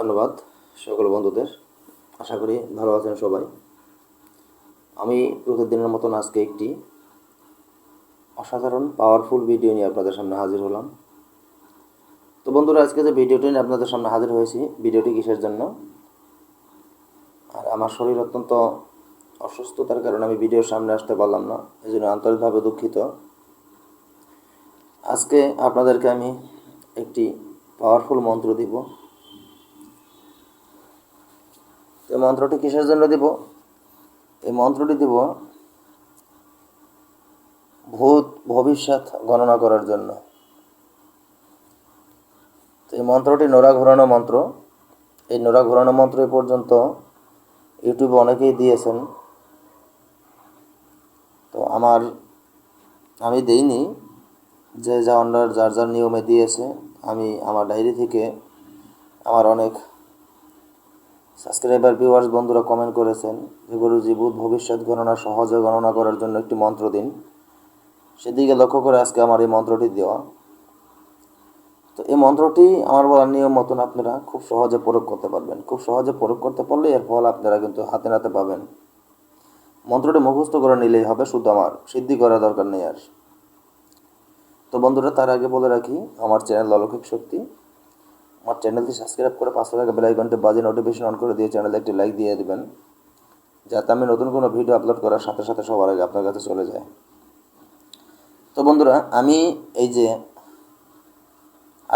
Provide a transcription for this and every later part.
ধন্যবাদ সকল বন্ধুদের। আশা করি ভালো আছেন সবাই। আমি প্রতিদিনের মতন আজকে একটি অসাধারণ পাওয়ারফুল ভিডিও নিয়ে আপনাদের সামনে হাজির হলাম। তো বন্ধুরা, আজকে যে ভিডিওটি নিয়ে আপনাদের সামনে হাজির হয়েছি ভিডিওটি কিসের জন্য? আর আমার শরীর অত্যন্ত অসুস্থতার কারণে আমি ভিডিওর সামনে আসতে পারলাম না এই জন্য আন্তরিকভাবে দুঃখিত। আজকে আপনাদেরকে আমি একটি পাওয়ারফুল মন্ত্র দিব। তো এই মন্ত্রটি কিসের জন্য দিব? এই মন্ত্রটি দিব ভূত ভবিষ্যৎ গণনা করার জন্য। তো এই মন্ত্রটি নোরা ঘোরানো মন্ত্র। এই নোরা ঘোরানো মন্ত্র এ পর্যন্ত ইউটিউবে অনেকেই দিয়েছেন। তো আমার, আমি দেইনি যে যা অন্যার যার যার নিয়মে দিয়েছে। আমি, আমার ডায়েরি থেকে আমার অনেক সাবস্ক্রাইবার ভিউয়ার্স বন্ধুরা কমেন্ট করেছেন যে গুরুজি বুধ ভবিষ্যৎ গণনা সহজে গণনা করার জন্য একটি মন্ত্র দিন। সেদিকে লক্ষ্য করে আজকে আমার এই মন্ত্রটি দেওয়া। তো এই মন্ত্রটি আমার বলার নিয়ম মতন আপনারা খুব সহজে প্রয়োগ করতে পারবেন। খুব সহজে প্রয়োগ করতে পারলে এর ফল আপনারা কিন্তু হাতে নাতে পাবেন। মন্ত্রটি মুখস্থ করে নিলেই হবে শুধু আমার, সিদ্ধি করার দরকার নেই আর। তো বন্ধুরা, তার আগে বলে রাখি, আমার চ্যানেল অলৌকিক শক্তি আমার চ্যানেলটি সাবস্ক্রাইব করে পাঁচশো টাকা বেল আইকনটি বাজে নোটিফিকেশন অন করে দিয়ে চ্যানেলে একটি লাইক দিয়ে দেবেন, যাতে আমি নতুন কোনো ভিডিও আপলোড করার সাথে সাথে সবার আগে আপনার কাছে চলে যায়। তো বন্ধুরা, আমি এই যে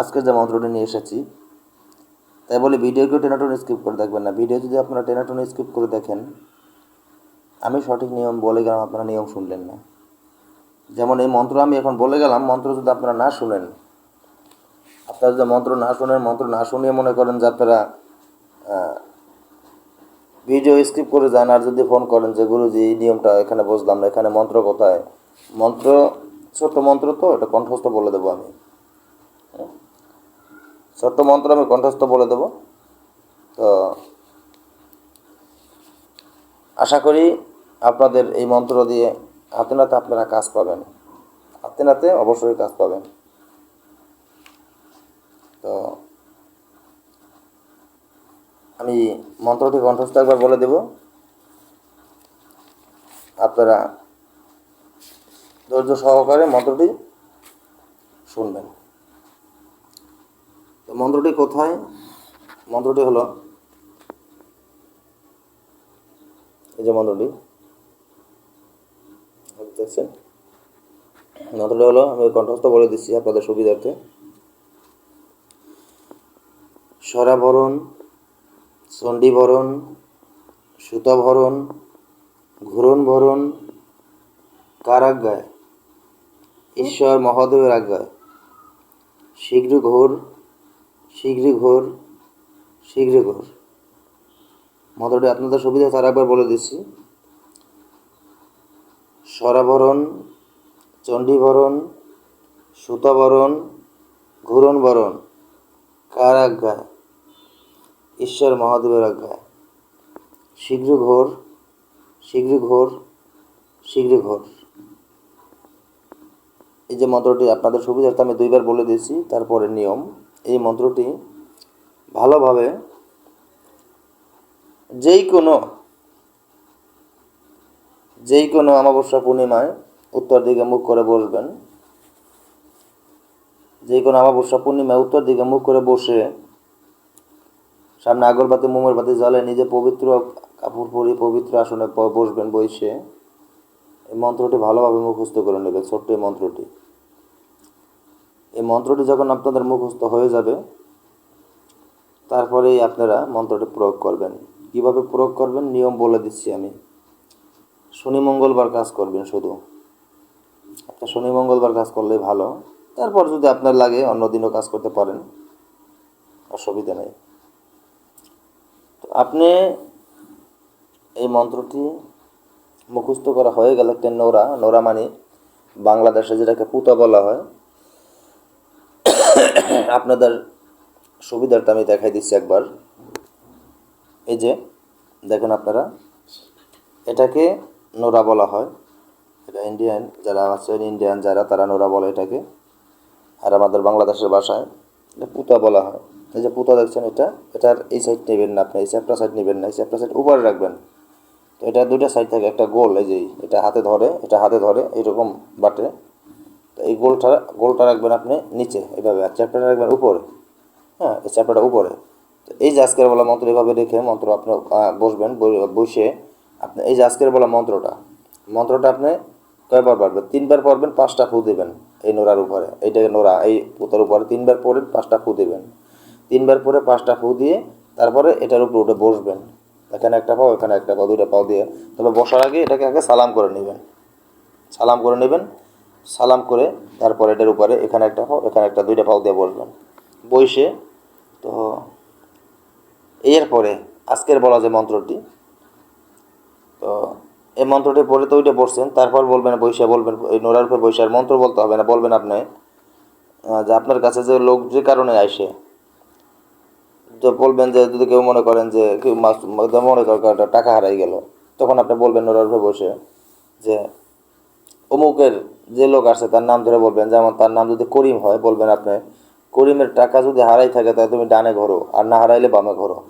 আজকের যে মন্ত্রটি নিয়ে এসেছি, তাই বলে ভিডিওকেও টেনাটুন স্কিপ করে দেখবেন না। ভিডিও যদি আপনারা টেনাটুন স্কিপ করে দেখেন, আমি সঠিক নিয়ম বলে গেলাম, আপনারা নিয়ম শুনলেন না। যেমন এই মন্ত্র আমি এখন বলে গেলাম, মন্ত্র যদি আপনারা না শুনেন আপনারা যদি মন্ত্র না শুনেন, মন্ত্র না শুনিয়ে মনে করেন যে আপনারা ভিডিও স্কিপ করে যান আর যদি ফোন করেন যে, গুরুজি, এই নিয়মটা এখানে বুঝলাম না, এখানে মন্ত্র কোথায়? মন্ত্র, ছোট্ট মন্ত্র তো, এটা কণ্ঠস্থ বলে দেবো আমি। ছোট্ট মন্ত্র আমি কণ্ঠস্থ বলে দেবো। তো, আশা করি আপনাদের এই মন্ত্র দিয়ে হাতে নাতে আপনারা কাজ পাবেন। হাতে নাতে অবশ্যই কাজ পাবেন। তো আমি মন্ত্রটি কণ্ঠস্থ একবার বলে দেব। আপনারা ধৈর্য সহকারে মন্ত্রটি শুনবেন। তো মন্ত্রটি কোথায়? মন্ত্রটি হলো এই যে মন্ত্রটি। দেখছেন মন্ত্রটি হলো আমি কণ্ঠস্থ বলে দিচ্ছি আপনাদের সুবিধার্থে। সরাভরণ, চণ্ডীভরণ, সুতাভরণ ঘূরণভরণ কার আজ্ঞায় ঈশ্বর মহাদেবের আজ্ঞায়। শীঘ্র ঘোর শীঘ্র ঘোর শীঘ্র ঘোর মন্ত্রটি আপনাদের সুবিধা তার একবার বলে দিচ্ছি। সরাভরণ, চণ্ডীভরণ সুতাবরণ ঘূরণবরণ কার আজ্ঞায় ঈশ্বর মহাদেবের আজ্ঞায়। শীঘ্র ঘোর শীঘ্র ঘোর শীঘ্র ঘোর। এই যে মন্ত্রটি আপনাদের সুবিধার্থে আমি দুইবার বলে দিয়েছি, তারপরে নিয়ম। এই মন্ত্রটি ভালোভাবে যেই কোনো যেই কোনো অমাবস্যা পূর্ণিমায় উত্তর দিকে মুখ করে বসবেন। যেই কোনো অমাবস্যা পূর্ণিমায় উত্তর দিকে মুখ করে বসে সামনে আগরবাতি মোমের বাতি জ্বালে নিজে পবিত্র কাপড় পরে পবিত্র আসনে বসবেন বসে। এই মন্ত্রটি ভালোভাবে মুখস্থ করে নেবে, ছোট্ট এই মন্ত্রটি। এই মন্ত্রটি যখন আপনাদের মুখস্থ হয়ে যাবে, তারপরেই আপনারা মন্ত্রটি প্রয়োগ করবেন। কীভাবে প্রয়োগ করবেন? নিয়ম বলে দিচ্ছি আমি। শনি, মঙ্গলবার কাজ করবেন শুধু। আপনার শনি, মঙ্গলবার কাজ করলে ভালো। তারপর যদি আপনার লাগে, অন্য দিনও কাজ করতে পারেন। অসুবিধা নেই। আপনি এই মন্ত্রটি মুখস্থ করা হয়ে গেলে একটা নোরা নোরা মানে বাংলাদেশে যেটাকে পুতা বলা হয়। আপনাদের সুবিধার্থে আমি দেখাই দিচ্ছি একবার। এই যে, দেখেন আপনারা, এটাকে নোরা বলা হয়। এটা ইন্ডিয়ান, যারা আছেন ইন্ডিয়ান, যারা তারা নোরা বলে এটাকে। আর আমাদের বাংলাদেশের ভাষায় এটা পুতা বলা হয়। এই যে পুঁতা দেখছেন এটা, এটার এই সাইড নেবেন না আপনি, এই চ্যাপটা সাইড নেবেন না, এই চ্যাপটা সাইড উপরে রাখবেন। তো এটা দুইটা সাইড থাকে, একটা গোল, এই যে, এটা হাতে ধরে, এটা হাতে ধরে এরকম বাটে। তো এই গোলটা গোলটা রাখবেন আপনি নিচে, এইভাবে, আর চ্যাপ্টারটা রাখবেন উপরে। হ্যাঁ এই চ্যাপ্টারটা উপরে। তো এই যে আজকের বলা মন্ত্র এভাবে রেখে মন্ত্র আপনি বসবেন বসে আপনি, এই যে আজকের বলা মন্ত্রটা মন্ত্রটা আপনি কয়বার পারবেন তিনবার পড়বেন, পাঁচটা ফু দেবেন, এই নোড়ার উপরে, এইটাকে নোড়া, এই পুতার উপরে তিনবার পরে পাঁচটা ফু দেবেন। তিনবার পরে পাঁচটা ফু দিয়ে তারপরে এটার উপরে উঠে বসবেন। এখানে একটা পাও, এখানে একটা পাও, দুইটা পাও দিয়ে। তবে বসার আগে এটাকে আগে সালাম করে নেবেন। সালাম করে নেবেন, সালাম করে তারপর এটার উপরে এখানে একটা পাও, এখানে একটা, দুইটা পাও দিয়ে বসবেন। বইসে তো এরপরে আজকের বলা যে মন্ত্রটি, তো এই মন্ত্রটি পড়ে তো ওইটা পড়ছেন তারপর বলবেন বৈশা বলবেন, এই নোড়ার উপর বৈশার মন্ত্র বলতে হবে না, বলবেন আপনি যে আপনার কাছে যে লোক যে কারণে আসে যে বলবেন যে যদি কেউ মনে করেন যে কেউ মাস- মনে করেন কারও টাকা হারাই গেল, তখন আপনি বলবেন নোড়ার উপরে বসে যে অমুকের যে লোক আসে তার নাম ধরে বলবেন, যেমন তার নাম যদি করিম হয়, বলবেন আপনি, করিমের টাকা যদি হারাই থাকে তাহলে তুমি ডানে ঘোরো, আর না হারাইলে বামে ঘোরো।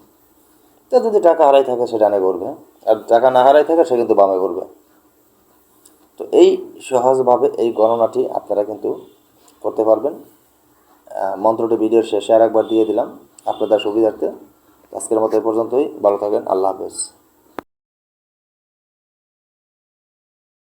তা যদি টাকা হারাই থাকে সে ডানে ঘুরবে, আর টাকা না হারাই থাকে সে কিন্তু বামে ঘুরবে। তো এই সহজভাবে এই গণনাটি আপনারা কিন্তু করতে পারবেন। মন্ত্রটি ভিডিওর শেষে আর একবার দিয়ে দিলাম। আপনাদের সুবিধার্থে আজকের মতো এ পর্যন্তই। ভালো থাকেন। আল্লাহ হাফেজ।